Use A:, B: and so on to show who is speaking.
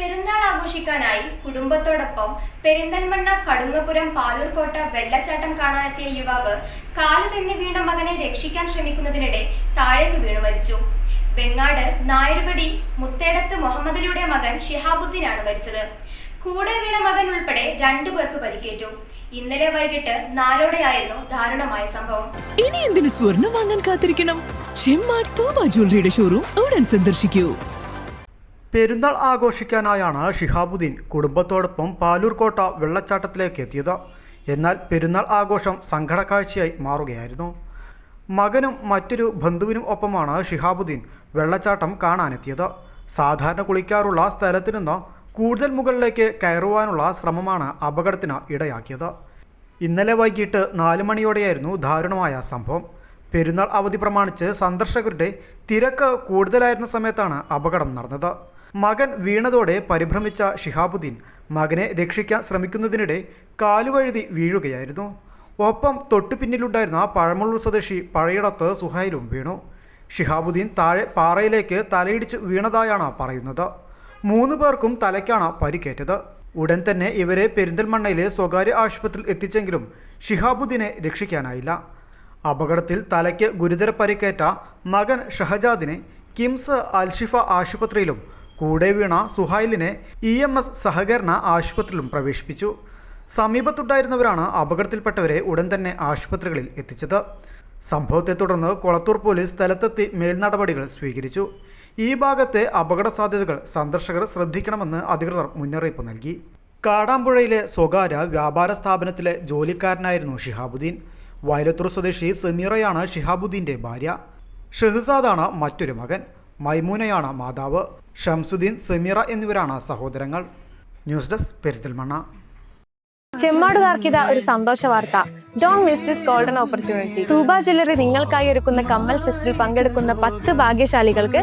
A: പെരുന്നാൾ ആഘോഷിക്കാനായി കുടുംബത്തോടൊപ്പം പെരിന്തൽമണ്ണ കടുങ്ങപുരം പാലൂർക്കോട്ട വെള്ളച്ചാട്ടം കാണാനെത്തിയ യുവാവ് കാൽ തന്നെ വീണ മകനെ രക്ഷിക്കാൻ ശ്രമിക്കുന്നതിനിടെ താഴേക്ക് വീണു മരിച്ചു. വെങ്ങാട് നായർപടി മുത്തേടത്ത് മുഹമ്മദിലൂടെ മകൻ ഷിഹാബുദ്ദീനാണ് മരിച്ചത്. കൂടെ വീണ മകൻ ഉൾപ്പെടെ രണ്ടു പേർക്ക് പരിക്കേറ്റു. ഇന്നലെ വൈകിട്ട് നാലോടെയായിരുന്നു ദാരുണമായ സംഭവം.
B: ഇനി എന്തിനു സ്വർണം വാങ്ങാൻ കാത്തിരിക്കണം? ചെമ്മാർ ജ്വല്ലറിയുടെ ഷോറൂം ഉടൻ സന്ദർശിക്കൂ.
C: പെരുന്നാൾ ആഘോഷിക്കാനായാണ് ഷിഹാബുദ്ദീൻ കുടുംബത്തോടൊപ്പം പാലൂർകോട്ട വെള്ളച്ചാട്ടത്തിലേക്ക് എത്തിയത്. എന്നാൽ പെരുന്നാൾ ആഘോഷം സങ്കടക്കാഴ്ചയായി മാറുകയായിരുന്നു. മകനും മറ്റൊരു ബന്ധുവിനും ഒപ്പമാണ് ഷിഹാബുദ്ദീൻ വെള്ളച്ചാട്ടം കാണാനെത്തിയത്. സാധാരണ കുളിക്കാറുള്ള സ്ഥലത്തു നിന്ന് കൂടുതൽ മുകളിലേക്ക് കയറുവാനുള്ള ശ്രമമാണ് അപകടത്തിന് ഇടയാക്കിയത്. ഇന്നലെ വൈകിട്ട് നാല് മണിയോടെയായിരുന്നു ദാരുണമായ സംഭവം. പെരുന്നാൾ അവധി പ്രമാണിച്ച് സന്ദർശകരുടെ തിരക്ക് കൂടുതലായിരുന്ന സമയത്താണ് അപകടം നടന്നത്. മകൻ വീണതോടെ പരിഭ്രമിച്ച ഷിഹാബുദ്ദീൻ മകനെ രക്ഷിക്കാൻ ശ്രമിക്കുന്നതിനിടെ കാലുവഴുതി വീഴുകയായിരുന്നു. ഒപ്പം തൊട്ടു പിന്നിലുണ്ടായിരുന്ന പഴമുള്ളൂർ സ്വദേശി പഴയിടത്ത് സുഹൈലും വീണു. ഷിഹാബുദ്ദീൻ താഴെ പാറയിലേക്ക് തലയിടിച്ച് വീണതായാണ് പറയുന്നത്. മൂന്ന് പേർക്കും തലയ്ക്കാണ് പരിക്കേറ്റത്. ഉടൻ തന്നെ ഇവരെ പെരിന്തൽമണ്ണയിലെ സ്വകാര്യ ആശുപത്രിയിൽ എത്തിച്ചെങ്കിലും ഷിഹാബുദ്ദീനെ രക്ഷിക്കാനായില്ല. അപകടത്തിൽ തലയ്ക്ക് ഗുരുതര പരിക്കേറ്റ മകൻ ഷഹജാദിനെ കിംസ് അൽഷിഫ ആശുപത്രിയിലും കൂടെ വീണ സുഹൈലിനെ ഇ എം എസ് സഹകരണ ആശുപത്രിയിലും പ്രവേശിപ്പിച്ചു. സമീപത്തുണ്ടായിരുന്നവരാണ് അപകടത്തിൽപ്പെട്ടവരെ ഉടൻ തന്നെ ആശുപത്രികളിൽ എത്തിച്ചത്. സംഭവത്തെ തുടർന്ന് കൊളത്തൂർ പോലീസ് സ്ഥലത്തെത്തി മേൽനടപടികൾ സ്വീകരിച്ചു. ഈ ഭാഗത്തെ അപകട സാധ്യതകൾ സന്ദർശകർ ശ്രദ്ധിക്കണമെന്ന് അധികൃതർ മുന്നറിയിപ്പ് നൽകി. കാടാമ്പുഴയിലെ സ്വകാര്യ വ്യാപാര സ്ഥാപനത്തിലെ ജോലിക്കാരനായിരുന്നു ഷിഹാബുദ്ദീൻ. വയലത്തൂർ സ്വദേശി സമീറയാണ് ഷിഹാബുദ്ദീന്റെ ഭാര്യ. ഷെഹ്സാദാണ് മറ്റൊരു മകൻ. മൈമൂനയാണ് മാതാവ്. ഷംസുദ്ദീൻ സെമീറ എന്നിവരാണ് സഹോദരങ്ങൾ. ന്യൂസ് ഡെസ്ക് പെരുത്തൽമണ്ണ
D: ചെമ്മാടുകാർക്കിത ഒരു സന്തോഷ വാർത്ത. Don't miss this golden opportunity Tuba jewellery നിങ്ങൾക്കായി ഒരുക്കുന്ന കമ്മൽ ഫെസ്റ്റിൽ പങ്കെടുക്കുന്ന പത്ത് ഭാഗ്യശാലികൾക്ക്